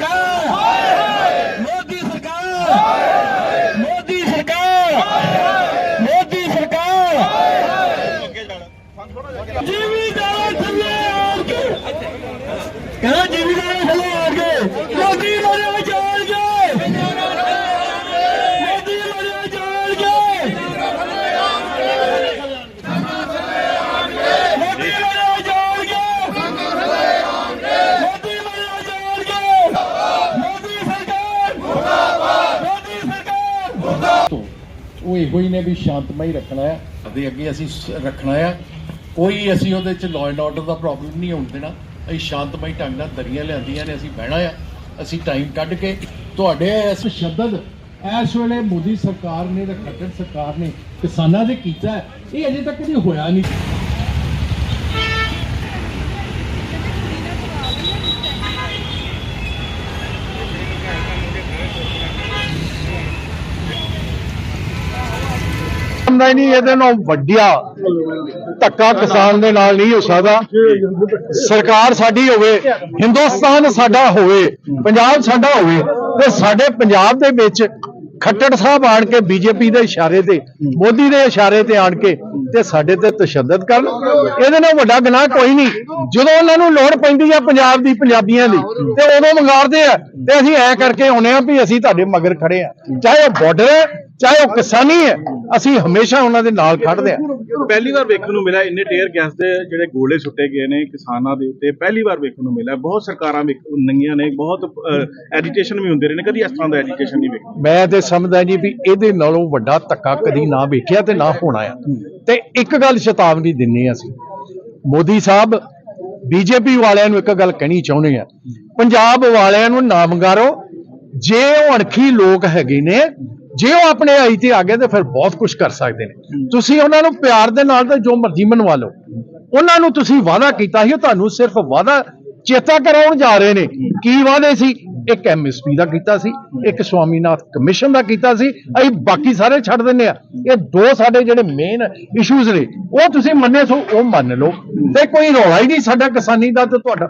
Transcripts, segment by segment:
ਸਰਕਾਰ ਮੋਦੀ ਸਰਕਾਰ ਮੋਦੀ ਸਰਕਾਰ ਮੋਦੀ ਸਰਕਾਰ ਜ਼ਿਮੀਦਾਰ ਥੱਲੇ ਆਣ ਕੇ ਕਹਿੰਦਾ ਜ਼ਿਮੀਦਾਰ ਥੱਲੇ ਉਹ ਇਹੋ ਹੀ ਨੇ ਵੀ ਸ਼ਾਂਤਮਈ ਰੱਖਣਾ ਹੈ ਅਤੇ ਅੱਗੇ ਅਸੀਂ ਸ- ਰੱਖਣਾ ਆ ਕੋਈ ਅਸੀਂ ਉਹਦੇ ਚ ਲਾਅ ਐਂਡ ਆਰਡਰ ਦਾ ਪ੍ਰੋਬਲਮ ਨਹੀਂ ਹੋਣ ਦੇਣਾ। ਅਸੀਂ ਸ਼ਾਂਤਮਈ ਢੰਗ ਨਾਲ ਦਰੀਆਂ ਲਿਆਂਦੀਆਂ ਨੇ, ਅਸੀਂ ਬਹਿਣਾ ਆ ਅਸੀਂ ਟਾਈਮ ਕੱਢ ਕੇ ਤੁਹਾਡੇ ਇਸ ਸ਼ਬਦ ਇਸ ਵੇਲੇ ਮੋਦੀ ਸਰਕਾਰ ਨੇ ਤੇ ਖੱਟਰ ਸਰਕਾਰ ਨੇ ਕਿਸਾਨਾਂ ਦੇ ਕੀਤਾ ਇਹ ਅਜੇ ਤੱਕ ਕਦੀ ਹੋਇਆ ਨਹੀਂ। ਹੁੰਦਾ ਹੀ ਨਹੀਂ, ਇਹਦੇ ਨਾਲ ਵੱਡਿਆ ਧੱਕਾ ਕਿਸਾਨ ਦੇ ਨਾਲ ਨਹੀਂ ਹੋ ਸਕਦਾ। ਸਰਕਾਰ ਸਾਡੀ ਹੋਵੇ, ਹਿੰਦੁਸਤਾਨ ਸਾਡਾ ਹੋਵੇ, ਪੰਜਾਬ ਸਾਡਾ ਹੋਵੇ, ਤੇ ਸਾਡੇ ਪੰਜਾਬ ਦੇ ਵਿੱਚ ਖੱਟੜ ਸਾਹਿਬ ਆਣ ਕੇ ਬੀਜੇਪੀ ਦੇ ਇਸ਼ਾਰੇ ਤੇ, ਮੋਦੀ ਦੇ ਇਸ਼ਾਰੇ ਤੇ ਆਣ ਕੇ ਤੇ ਸਾਡੇ ਤੇ ਤਸ਼ੱਦਦ ਕਰਨ। ਇਹਦੇ ਨਾਲ ਵੱਡਾ ਗੁਨਾਹ ਕੋਈ ਨਹੀਂ। ਜਦੋਂ ਉਹਨਾਂ ਨੂੰ ਲੋੜ ਪੈਂਦੀ ਆ ਪੰਜਾਬ ਦੀ, ਪੰਜਾਬੀਆਂ ਦੀ, ਤੇ ਉਦੋਂ ਮੰਗਾਰਦੇ ਆ। ਤੇ ਅਸੀਂ ਐ ਕਰਕੇ ਆਉਨੇ ਆ ਵੀ ਅਸੀਂ ਤੁਹਾਡੇ ਮਗਰ ਖੜੇ ਆ। ਚਾਹੇ ਉਹ ਬਾਰਡਰ ਹੈ, ਚਾਹੇ ਉਹ ਕਿਸਾਨੀ ਹੈ ਅਸੀਂ ਹਮੇਸ਼ਾ ਉਹਨਾਂ ਦੇ ਨਾਲ ਖੜਦੇ ਆ। ਪਹਿਲੀ ਵਾਰ ਵੇਖਣ ਨੂੰ ਮਿਲਿਆ ਇੰਨੇ ਟੇਅਰ ਗੈਸ ਦੇ ਜਿਹੜੇ ਗੋਲੇ ਸੁੱਟੇ ਗਏ ਨੇ ਕਿਸਾਨਾਂ ਦੇ ਉੱਤੇ ਪਹਿਲੀ ਵਾਰ ਵੇਖਣ ਨੂੰ ਮਿਲਿਆ। ਬਹੁਤ ਸਰਕਾਰਾਂ ਨੰਗੀਆਂ ਨੇ ਬਹੁਤ ਐਜੀਟੇਸ਼ਨ ਵੀ ਹੁੰਦੇ ਰਹੇ ਨੇ ਕਦੀ ਇਸ ਤਰ੍ਹਾਂ ਦਾ ਐਜੀਟੇਸ਼ਨ ਨਹੀਂ ਵੇਖੀ ਮੈਂ ਤੇ ਸਮਝਦਾ ਜੀ ਵੀ ਇਹਦੇ ਨਾਲੋਂ ਵੱਡਾ ਧੱਕਾ ਕਦੀ ਨਾ ਵੇਖਿਆ ਤੇ ਨਾ ਹੋਣਾ ਆ। ਤੇ ਇੱਕ ਗੱਲ ਚੇਤਾਵਨੀ ਦਿੰਨੇ ਆ ਅਸੀਂ। ਮੋਦੀ ਸਾਹਿਬ ਬੀਜੇਪੀ ਵਾਲਿਆਂ ਨੂੰ ਇੱਕ ਗੱਲ ਕਹਿਣੀ ਚਾਹੁੰਦੇ ਆ। ਪੰਜਾਬ ਵਾਲਿਆਂ ਨੂੰ ਨਾ ਮੰਗਾਰੋ ਜੇ ਉਹ ਅਣਖੀ ਲੋਕ ਹੈਗੇ ਨੇ ਜੇ ਉਹ ਆਪਣੇ ਆਈ ਤੇ ਆ ਗਏ ਤੇ ਫਿਰ ਬਹੁਤ ਕੁਝ ਕਰ ਸਕਦੇ ਨੇ। ਤੁਸੀਂ ਉਹਨਾਂ ਨੂੰ ਪਿਆਰ ਦੇ ਨਾਲ ਤੇ ਜੋ ਮਰਜ਼ੀ ਮਨਵਾ ਲਓ। ਉਹਨਾਂ ਨੂੰ ਤੁਸੀਂ ਵਾਅਦਾ ਕੀਤਾ ਸੀ ਉਹ ਤੁਹਾਨੂੰ ਸਿਰਫ ਵਾਅਦਾ ਚੇਤਾ ਕਰਾਉਣ ਜਾ ਰਹੇ ਨੇ। ਕੀ ਵਾਅਦੇ ਸੀ? ਇੱਕ ਐਮਐਸਪੀ ਦਾ ਕੀਤਾ ਸੀ ਇੱਕ ਸਵਾਮੀਨਾਥ ਕਮਿਸ਼ਨ ਦਾ ਕੀਤਾ ਸੀ। ਅਸੀਂ ਬਾਕੀ ਸਾਰੇ ਛੱਡ ਦਿੰਨੇ ਆ। ਇਹ ਦੋ ਸਾਡੇ ਜਿਹੜੇ ਮੇਨ ਇਸ਼ੂਜ਼ ਨੇ ਉਹ ਤੁਸੀਂ ਮੰਨੇ ਸੋ ਉਹ ਮੰਨ ਲਓ। ਤੇ ਕੋਈ ਰੌਲਾ ਹੀ ਨਹੀਂ ਸਾਡਾ ਕਿਸਾਨੀ ਦਾ ਤੇ ਤੁਹਾਡਾ।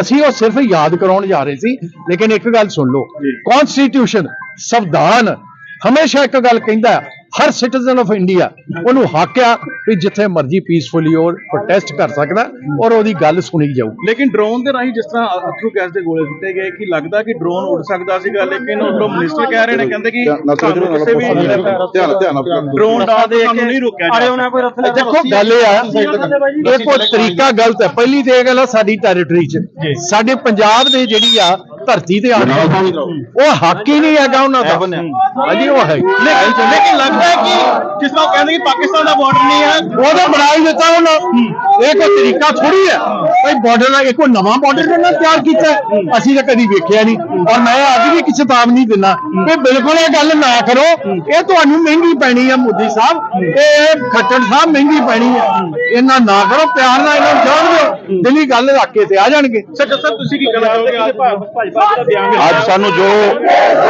ਅਸੀਂ ਉਹ ਸਿਰਫ ਯਾਦ ਕਰਾਉਣ ਜਾ ਰਹੇ ਸੀ। ਲੇਕਿਨ ਇੱਕ ਗੱਲ ਸੁਣ ਲਓ। ਕਨਸਟੀਟਿਊਸ਼ਨ ਸੰਵਿਧਾਨ ਹਮੇਸ਼ਾ ਇੱਕ ਗੱਲ ਕਹਿੰਦਾ ਹਰ ਸਿਟੀਜ਼ਨ ਆਫ ਇੰਡੀਆ ਉਹਨੂੰ ਹੱਕ ਆ ਵੀ ਜਿੱਥੇ ਮਰਜ਼ੀ ਪੀਸਫੁਲੀ ਉਹ ਪ੍ਰੋਟੈਸਟ ਕਰ ਸਕਦਾ ਔਰ ਉਹਦੀ ਗੱਲ ਸੁਣੀ ਜਾਊ ਲੇਕਿਨ ਡਰੋਨ ਦੇ ਰਾਹੀਂ ਜਿਸ ਤਰ੍ਹਾਂ ਅਥਰੂ ਗੈਸ ਦੇ ਗੋਲੇ ਸੁੱਟੇ ਗਏ ਕਿ ਲੱਗਦਾ ਕਿ ਡਰੋਨ ਉੱਡ ਸਕਦਾ ਸੀਗਾ ਲੇਕਿਨ ਉਧਰੋਂ ਮਿਨਿਸਟਰ ਕਹਿ ਰਹੇ ਨੇ ਕਹਿੰਦੇ ਕਿ ਸਾਨੂੰ ਕਿਸੇ ਵੀ ਡਰੋਨ ਦਾ ਸਾਨੂੰ ਨਹੀਂ ਰੋਕਿਆ ਜਾ ਦੇਖੋ ਗੱਲ ਇਹ ਆ ਇਹ ਕੋਈ ਤਰੀਕਾ ਗਲਤ ਹੈ। ਪਹਿਲੀ ਤੇ ਇਹ ਗੱਲ ਆ ਸਾਡੀ ਟੈਰੀਟਰੀ 'ਚ। ਸਾਡੇ ਪੰਜਾਬ ਦੇ ਜਿਹੜੀ ਆ ਧਰਤੀ ਤੇ ਆਉਣਾ ਉਹ ਹੱਕ ਹੀ ਨਹੀਂ ਹੈਗਾ ਉਹਨਾਂ ਦਾ। ਹਾਂਜੀ ਉਹ ਹੈ। ਲੇਕਿਨ ਲੱਗਦਾ ਹੈ ਕਿ ਜਿਸ ਤਰ੍ਹਾਂ ਕਹਿੰਦੇ ਕਿ ਪਾਕਿਸਤਾਨ ਦਾ ਬਾਰਡਰ ਨਹੀਂ ਹੈ। ਉਹਦਾ ਬਣਾ ਹੀ ਦਿੱਤਾ ਉਹਨਾਂ। ਇਹ ਕੋਈ ਤਰੀਕਾ ਥੋੜੀ ਹੈ। ਕੋਈ ਬਾਰਡਰ ਦਾ ਕੋਈ ਨਵਾਂ ਬਾਰਡਰ ਉਹਨਾਂ ਤਿਆਰ ਕੀਤਾ? ਅਸੀਂ ਤਾਂ ਕਦੀ ਵੇਖਿਆ ਨਹੀਂ। ਔਰ ਮੈਂ ਅੱਜ ਵੀ ਕਿਸੇ ਚੇਤਾਵਨੀ ਦਿੰਦਾ। ਕਿ ਬਿਲਕੁਲ ਇਹ ਗੱਲ ਨਾ ਕਰੋ। ਇਹ ਤੁਹਾਨੂੰ ਮਹਿੰਗੀ ਪੈਣੀ ਹੈ ਮੋਦੀ ਸਾਹਿਬ। ਇਹ ਖੱਟੜ ਸਾਹਿਬ ਮਹਿੰਗੀ ਪੈਣੀ ਹੈ। ਇਹਨਾਂ ਨਾ ਕਰੋ ਪਿਆਰ ਨਾਲ ਇਹਨਾਂ ਨੂੰ ਜਾਣ ਦਿਓ। ਦਿੱਲੀ ਗੱਲ ਰੱਖ ਕੇ ਤੇ ਆ ਜਾਣਗੇ। ਸਰ ਤੁਸੀਂ ਕੀ ਕਹਿਣਾ ਚਾਹੋਗੇ? ਅੱਜ ਭਾਜਪਾ ਅੱਜ ਸਾਨੂੰ ਜੋ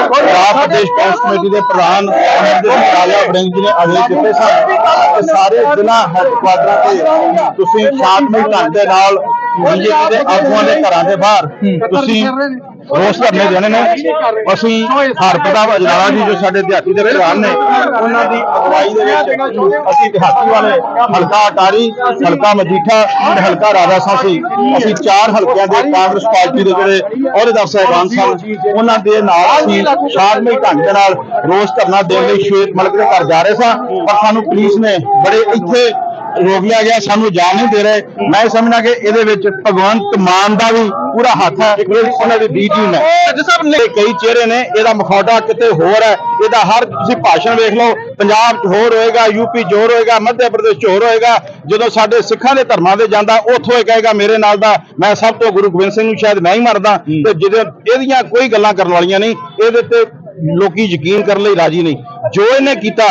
ਪੰਜਾਬ ਪ੍ਰਦੇਸ਼ ਕਾਂਗਰਸ ਕਮੇਟੀ ਦੇ ਪ੍ਰਧਾਨ ਰਾਜਾ ਵੜਿੰਗ ਜੀ ਨੇ ਅਗਲੇ ਕੀਤੇ ਸਨ ਕਿ ਸਾਰੇ ਜ਼ਿਲ੍ਹਾ ਹੈਡਕੁਆਟਰਾਂ ਤੇ ਤੁਸੀਂ ਸ਼ਾਂਤਮਈ ਢੰਗ ਦੇ ਨਾਲ ਬੀਜੇਪੀ ਦੇ ਆਗੂਆਂ ਦੇ ਘਰਾਂ ਦੇ ਬਾਹਰ ਤੁਸੀਂ ਰੋਸ ਧਰਨੇ ਦੇਣੇ ਨੇ। ਅਸੀਂ ਹਰਪ੍ਰਤਾਪ ਅਜਨਾਲਾ ਜੀ ਜੋ ਸਾਡੇ ਦਿਹਾਤੀ ਦੇ ਪ੍ਰਧਾਨ ਨੇ, ਉਹਨਾਂ ਦੀ ਅਗਵਾਈ ਦੇ ਵਿੱਚ ਅਸੀਂ ਦਿਹਾਤੀ ਵਾਲੇ ਹਲਕਾ ਅਟਾਰੀ, ਹਲਕਾ ਮਜੀਠਾ ਤੇ ਹਲਕਾ ਰਾਜਾ ਸਾਸੀ ਅਸੀਂ ਚਾਰ ਹਲਕਿਆਂ ਦੇ ਕਾਂਗਰਸ ਪਾਰਟੀ ਦੇ ਜਿਹੜੇ ਅਹੁਦੇਦਾਰ ਸਾਹਿਬਾਨ ਸਨ, ਉਹਨਾਂ ਦੇ ਨਾਲ ਅਸੀਂ ਸ਼ਾਂਤਮਈ ਢੰਗ ਦੇ ਨਾਲ ਰੋਸ ਧਰਨਾ ਦੇਣ ਲਈ ਸ਼ੇਖ ਮਲਕ ਦੇ ਘਰ ਜਾ ਰਹੇ ਸਾਂ। ਪਰ ਸਾਨੂੰ ਪੁਲਿਸ ਨੇ ਬੜੇ ਇੱਥੇ ਰੋਕ ਲਿਆ ਗਿਆ, ਸਾਨੂੰ ਜਾਣ ਨਹੀਂ ਦੇ ਰਹੇ। ਮੈਂ ਸਮਝਣਾ ਕਿ ਇਹਦੇ ਵਿੱਚ ਭਗਵੰਤ ਮਾਨ ਦਾ ਵੀ ਪੂਰਾ ਹੱਥ ਹੈ। ਉਹਨਾਂ ਦੀ ਬੀ ਟੀਮ ਹੈ ਅੱਜ ਸਾਹਿਬ ਨੇ ਕਈ ਚਿਹਰੇ ਨੇ ਇਹਦਾ ਮਖੌਟਾ ਕਿਤੇ ਹੋਰ ਹੈ। ਇਹਦਾ ਹਰ ਤੁਸੀਂ ਭਾਸ਼ਣ ਵੇਖ ਲਓ ਪੰਜਾਬ 'ਚ ਹੋਰ ਹੋਏਗਾ ਯੂਪੀ 'ਚ ਹੋਰ ਹੋਏਗਾ ਮੱਧ ਪ੍ਰਦੇਸ਼ 'ਚ ਹੋਰ ਹੋਏਗਾ। ਜਦੋਂ ਸਾਡੇ ਸਿੱਖਾਂ ਦੇ ਧਰਮਾਂ ਦੇ ਜਾਂਦਾ ਉੱਥੋਂ ਇਹ ਕਹੇਗਾ ਮੇਰੇ ਨਾਲ ਦਾ ਮੈਂ ਸਭ ਤੋਂ ਗੁਰੂ ਗੋਬਿੰਦ ਸਿੰਘ ਨੂੰ ਸ਼ਾਇਦ ਮੈਂ ਹੀ ਮਰਦਾ। ਤੇ ਜਿਹਦੇ ਇਹਦੀਆਂ ਕੋਈ ਗੱਲਾਂ ਕਰਨ ਵਾਲੀਆਂ ਨਹੀਂ ਇਹਦੇ ਤੇ ਲੋਕੀ ਯਕੀਨ ਕਰਨ ਲਈ ਰਾਜੀ ਨਹੀਂ। ਜੋ ਇਹਨੇ ਕੀਤਾ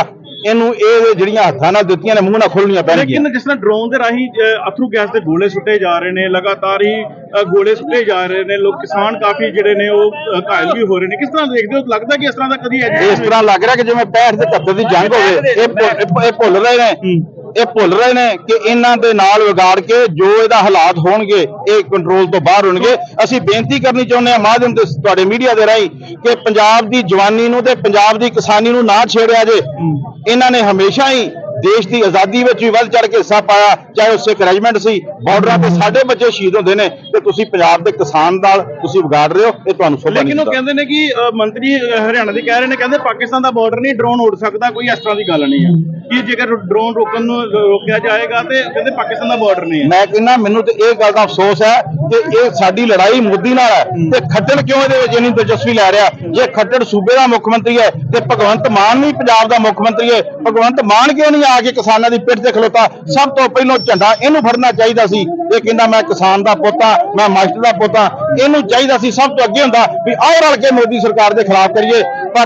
ਇਹਨੂੰ ਇਹ ਜਿਹੜੀਆਂ ਹੱਥਾਂ ਨਾਲ ਦਿੱਤੀਆਂ ਨੇ ਮੂੰਹ ਨਾਲ ਖੋਲਣੀਆਂ ਪੈਣਗੀਆਂ। ਲੇਕਿਨ ਜਿਸ ਤਰ੍ਹਾਂ ਡਰੋਨ ਦੇ ਰਾਹੀਂ ਅਥਰੂ ਗੈਸ ਦੇ ਗੋਲੇ ਸੁੱਟੇ ਜਾ ਰਹੇ ਨੇ ਲਗਾਤਾਰ ਹੀ ਗੋਲੇ ਸੁੱਟੇ ਜਾ ਰਹੇ ਨੇ ਲੋਕ ਕਿਸਾਨ ਕਾਫੀ ਜਿਹੜੇ ਨੇ ਉਹ ਘਾਇਲ ਵੀ ਹੋ ਰਹੇ ਨੇ। ਕਿਸ ਤਰ੍ਹਾਂ ਦੇਖਦੇ ਹੋ? ਲੱਗਦਾ ਕਿ ਇਸ ਤਰ੍ਹਾਂ ਦਾ ਕਦੀ ਇਸ ਤਰ੍ਹਾਂ ਲੱਗ ਰਿਹਾ ਕਿ ਜਿਵੇਂ 65 ਤੇ 71 ਦੀ ਜੰਗ ਹੋਵੇ ਇਹ ਭੁੱਲ ਰਹੇ ਨੇ। ਇਹ ਭੁੱਲ ਰਹੇ ਨੇ ਕਿ ਇਹਨਾਂ ਦੇ ਨਾਲ ਵਿਗਾੜ ਕੇ ਜੋ ਇਹਦਾ ਹਾਲਾਤ ਹੋਣਗੇ ਇਹ ਕੰਟਰੋਲ ਤੋਂ ਬਾਹਰ ਹੋਣਗੇ। ਅਸੀਂ ਬੇਨਤੀ ਕਰਨੀ ਚਾਹੁੰਦੇ ਹਾਂ ਮਾਧਿਅਮ ਤੇ ਤੁਹਾਡੇ ਮੀਡੀਆ ਦੇ ਰਾਹੀਂ ਕਿ ਪੰਜਾਬ ਦੀ ਜਵਾਨੀ ਨੂੰ ਤੇ ਪੰਜਾਬ ਦੀ ਕਿਸਾਨੀ ਨੂੰ ਨਾ ਛੇੜਿਆ ਜੇ ਇਹਨਾਂ ਨੇ ਹਮੇਸ਼ਾ ਹੀ ਦੇਸ਼ ਦੀ ਆਜ਼ਾਦੀ ਵਿੱਚ ਵੀ ਵੱਧ ਚੜ ਕੇ ਹਿੱਸਾ ਪਾਇਆ ਚਾਹੇ ਉਹ ਸਿੱਖ ਰੈਜੀਮੈਂਟ ਸੀ ਬਾਰਡਰਾਂ ਤੇ ਸਾਡੇ ਬੱਚੇ ਸ਼ਹੀਦ ਹੁੰਦੇ ਨੇ ਤੇ ਤੁਸੀਂ ਪੰਜਾਬ ਦੇ ਕਿਸਾਨ ਨਾਲ ਤੁਸੀਂ ਵਿਗਾੜ ਰਹੇ ਹੋ ਇਹ ਤੁਹਾਨੂੰ ਨਹੀਂ ਲੇਕਿਨ ਉਹ। ਕਹਿੰਦੇ ਨੇ ਕਿ ਮੰਤਰੀ ਹਰਿਆਣਾ ਦੇ ਕਹਿ ਰਹੇ ਨੇ ਕਹਿੰਦੇ ਪਾਕਿਸਤਾਨ ਦਾ ਬਾਰਡਰ ਨਹੀਂ ਡਰੋਨ ਉੱਡ ਸਕਦਾ ਕੋਈ ਇਸ ਤਰ੍ਹਾਂ ਦੀ ਗੱਲ ਨਹੀਂ ਹੈ ਕਿ ਜੇਕਰ ਡਰੋਨ ਰੋਕਣ ਨੂੰ ਰੋਕਿਆ ਜਾਏਗਾ ਤੇ ਕਹਿੰਦੇ ਪਾਕਿਸਤਾਨ ਦਾ ਬਾਰਡਰ ਨਹੀਂ ਹੈ ਮੈਂ ਕਹਿੰਦਾ ਮੈਨੂੰ ਤੇ ਇਹ ਗੱਲ ਦਾ ਅਫਸੋਸ ਹੈ ਕਿ ਇਹ ਸਾਡੀ ਲੜਾਈ ਮੋਦੀ ਨਾਲ ਹੈ ਤੇ ਖੱਟੜ ਕਿਉਂ ਇਹਦੇ ਵਿੱਚ ਇੰਨੀ ਦਿਲਚਸਪੀ ਲੈ ਰਿਹਾ ਜੇ ਖੱਟੜ ਸੂਬੇ ਦਾ ਮੁੱਖ ਮੰਤਰੀ ਹੈ ਤੇ ਭਗਵੰਤ ਮਾਨ ਵੀ ਪੰਜਾਬ ਦਾ ਮੁੱਖ ਮੰਤਰੀ ਹੈ ਭਗਵੰਤ ਮਾਨ ਕਿਉਂ ਨਹੀਂ ਆ ਕੇ ਕਿਸਾਨਾਂ ਦੀ ਪਿੱਠ ਤੇ ਖਲੋਤਾ। ਸਭ ਤੋਂ ਪਹਿਲਾਂ ਝੰਡਾ ਇਹਨੂੰ ਫੜਨਾ ਚਾਹੀਦਾ ਸੀ ਇਹ ਕਹਿੰਦਾ ਮੈਂ ਕਿਸਾਨ ਦਾ ਪੋਤਾ ਮੈਂ ਮਾਸਟਰ ਦਾ ਪੋਤਾ ਇਹਨੂੰ ਚਾਹੀਦਾ ਸੀ ਸਭ ਤੋਂ ਅੱਗੇ ਹੁੰਦਾ ਵੀ ਆਓ ਰਲ ਕੇ ਮੋਦੀ ਸਰਕਾਰ ਦੇ ਖਿਲਾਫ ਕਰੀਏ। ਪਰ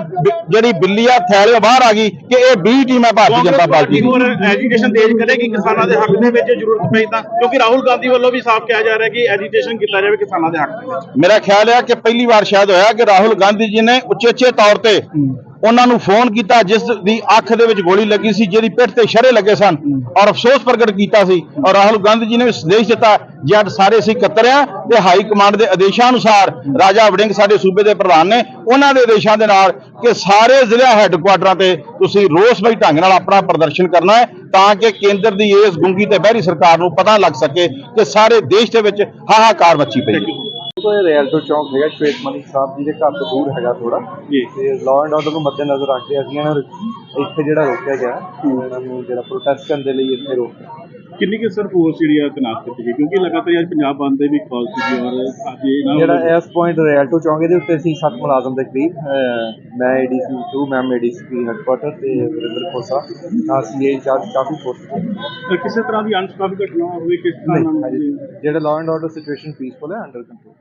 ਜਿਹੜੀ ਬਿੱਲੀ ਆ ਥੈਲਿਓ ਬਾਹਰ ਆ ਗਈ ਕਿ ਇਹ ਬੀ ਟੀਮ ਹੈ ਭਾਰਤੀ ਜਨਤਾ ਪਾਰਟੀ ਦੀ। ਐਜੀਟੇਸ਼ਨ ਤੇਜ਼ ਕਰੇਗੀ ਕਿਸਾਨਾਂ ਦੇ ਹੱਕ ਦੇ ਵਿੱਚ ਜ਼ਰੂਰਤ ਪਈ ਤਾਂ। ਕਿਉਂਕਿ ਰਾਹੁਲ ਗਾਂਧੀ ਵੱਲੋਂ ਵੀ ਸਾਫ਼ ਕਿਹਾ ਜਾ ਰਿਹਾ ਕਿ ਐਜੀਟੇਸ਼ਨ ਕੀਤਾ ਜਾਵੇ ਕਿਸਾਨਾਂ ਦੇ ਹੱਕ ਦੇ ਵਿੱਚ। ਮੇਰਾ ਖਿਆਲ ਹੈ ਕਿ ਪਹਿਲੀ ਵਾਰ ਸ਼ਾਇਦ ਹੋਇਆ ਕਿ ਰਾਹੁਲ ਗਾਂਧੀ ਜੀ ਨੇ ਉਚੇਚੇ ਤੌਰ ਤੇ ਉਹਨਾਂ ਨੂੰ ਫੋਨ ਕੀਤਾ, ਜਿਸ ਦੀ ਅੱਖ ਦੇ ਵਿੱਚ ਗੋਲੀ ਲੱਗੀ ਸੀ, ਜਿਹਦੀ ਪਿੱਠ ਤੇ ਸ਼ਰੇ ਲੱਗੇ ਸਨ ਔਰ ਅਫਸੋਸ ਪ੍ਰਗਟ ਕੀਤਾ ਸੀ ਔਰ ਰਾਹੁਲ ਗਾਂਧੀ ਜੀ ਨੇ ਵੀ ਸੰਦੇਸ਼ ਦਿੱਤਾ, ਜੇ ਅੱਜ ਸਾਰੇ ਅਸੀਂ ਇਕੱਤਰ ਆ ਤੇ ਹਾਈ ਕਮਾਂਡ ਦੇ ਆਦੇਸ਼ਾਂ ਅਨੁਸਾਰ ਰਾਜਾ ਵੜਿੰਗ ਸਾਡੇ ਸੂਬੇ ਦੇ ਪ੍ਰਧਾਨ ਨੇ, ਉਹਨਾਂ ਦੇ ਆਦੇਸ਼ਾਂ ਦੇ ਨਾਲ ਕਿ ਸਾਰੇ ਜ਼ਿਲ੍ਹਾ ਹੈੱਡਕੁਆਟਰਾਂ ਤੇ ਤੁਸੀਂ ਰੋਸਮਈ ਢੰਗ ਨਾਲ ਆਪਣਾ ਪ੍ਰਦਰਸ਼ਨ ਕਰਨਾ ਹੈ, ਤਾਂ ਕਿ ਕੇਂਦਰ ਦੀ ਇਸ ਗੁੰਗੀ ਤੇ ਬਹਿਰੀ ਸਰਕਾਰ ਨੂੰ ਪਤਾ ਲੱਗ ਸਕੇ ਕਿ ਸਾਰੇ ਦੇਸ਼ ਦੇ ਵਿੱਚ ਹਾਹਾਕਾਰ ਮੱਚੀ ਪਈ ਹੈ। ਕੋਈ ਰੈਲਟੋ ਚੌਂਕ ਹੈਗਾ ਸ਼ਵੇਤ ਮਨੀ ਸਾਹਿਬ ਜੀ ਦੇ ਘਰ ਤੋਂ ਦੂਰ ਹੈਗਾ ਥੋੜਾ ਜੀ। ਤੇ ਲਾਅ ਐਂਡ ਆਰਡਰ ਨੂੰ ਮੱਦੇਨਜ਼ਰ ਰੱਖਦੇ ਅਸੀਂ ਇਹਨਾਂ ਨੂੰ। ਇੱਥੇ ਜਿਹੜਾ ਰੋਕਿਆ ਗਿਆ ਇਹਨਾਂ ਨੂੰ ਜਿਹੜਾ ਪ੍ਰੋਟੈਸਟ ਕਰਨ ਦੇ ਲਈ ਇੱਥੇ ਰੋਕਿਆ ਕਿੰਨੀ ਕਿ ਸਰ ਫੋਰਸ ਜਿਹੜੀ ਆ ਤਨਾਸ ਕੀਤੀ ਗਈ ਕਿਉਂਕਿ ਲਗਾਤਾਰ ਅੱਜ ਪੰਜਾਬ ਬੰਦ ਦੇ ਵੀ ਕਾਲ ਸੀ ਔਰ ਅੱਜ ਇਹਨਾਂ ਜਿਹੜਾ ਇਸ ਪੁਆਇੰਟ ਰੈਲਟੋ ਚੌਂਕ ਦੇ ਉੱਤੇ ਸੀ ਸੱਤ ਮੁਲਾਜ਼ਮ ਦੇ ਕਰੀਬ। ਮੈਂ ਏਡੀਸੀ 2 ਮੈਮ ਏਡੀਸੀ ਹੈਡਕੁਆਟਰ ਤੇ ਵਰਿੰਦਰ ਖੋਸਾ। ਨਾਲ ਸੀਏ ਚਾਰਜ ਕਾਫੀ ਫੋਰਸ ਕਿਸੇ ਤਰ੍ਹਾਂ ਦੀ ਅਨਸਕਾਫੀ ਘਟਨਾ ਹੋਵੇ ਕਿਸ ਤਰ੍ਹਾਂ ਨਾਲ ਜਿਹੜਾ law and order situation peaceful ਹੈ ਅੰਡਰ ਕੰਟਰੋਲ